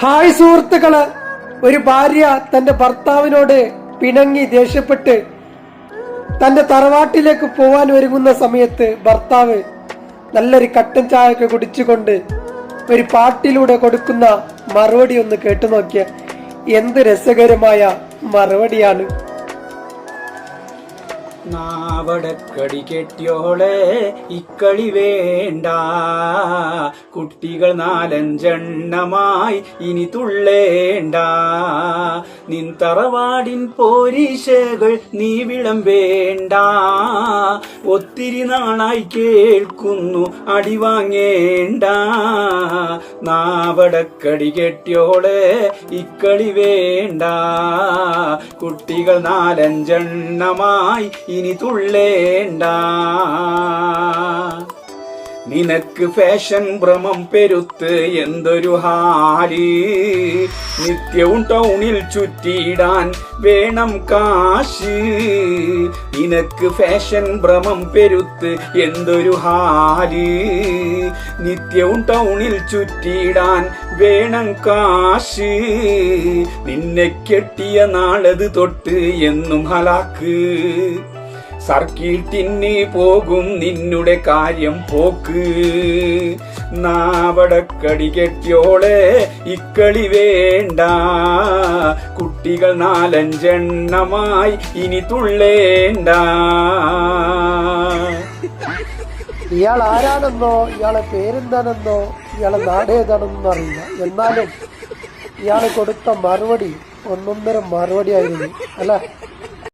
Hi സുഹൃത്തുക്കൾ. ഒരു ഭാര്യ തന്റെ ഭർത്താവിനോട് പിണങ്ങി ദേഷ്യപ്പെട്ട് തന്റെ തറവാട്ടിലേക്ക് പോവാൻ ഒരുങ്ങുന്ന സമയത്ത് ഭർത്താവ് നല്ലൊരു കട്ടൻ ചായ ഒക്കെ കുടിച്ചുകൊണ്ട് ഒരു പാട്ടിലൂടെ കൊടുക്കുന്ന മറുപടി ഒന്ന് കേട്ടു നോക്കിയ എന്ത് രസകരമായ മറുപടിയാണ്. നാവടക്കടി കെട്ടിയോളെ ഇക്കളി വേണ്ട. കുട്ടികൾ നാലഞ്ചെണ്ണമായി ഇനി തുള്ളേണ്ട. നിൻ തറവാടിൻ പോരീശകൾ നീ വിളമ്പേണ്ട. ഒത്തിരി നാളായി കേൾക്കുന്നു അടി വാങ്ങേണ്ട. നാവടക്കടി കെട്ടിയോളെ ഇക്കളി വേണ്ട. കുട്ടികൾ നാലഞ്ചെണ്ണമായി ഇനി തുള്ളേണ്ട നിനക്ക് ഫാഷൻ ഭ്രമം പെരുത്ത് എന്തൊരു ഹാൽ നിത്യവും ടൗണിൽ ചുറ്റിയിടാൻ വേണം കാശ്. നിനക്ക് ഫാഷൻ ഭ്രമം പെരുത്ത് എന്തൊരു ഹാൽ നിത്യവും ടൗണിൽ ചുറ്റിയിടാൻ വേണം കാശ്. നിന്നെ കെട്ടിയ നാളത് തൊട്ട് എന്നും ഹലാക്ക്. സർക്കിട്ടിന് പോകും നിന്നുടെ കാര്യം പോക്ക്. നാവടക്കടി കെട്ടിയോളെ ഇക്കളി വേണ്ട. കുട്ടികൾ നാലഞ്ചെണ്ണമായി ഇനി തുള്ളേണ്ട. ഇയാൾ ആരാണെന്നോ? ഇയാളെ പേരെന്താണെന്നോ? ഇയാളെ നാടേതാണെന്നോ അറിയില്ല. എന്നാലും ഇയാളെ കൊടുത്ത മറുപടി ഒന്നൊന്നര മറുപടി ആയിരുന്നു. അല്ല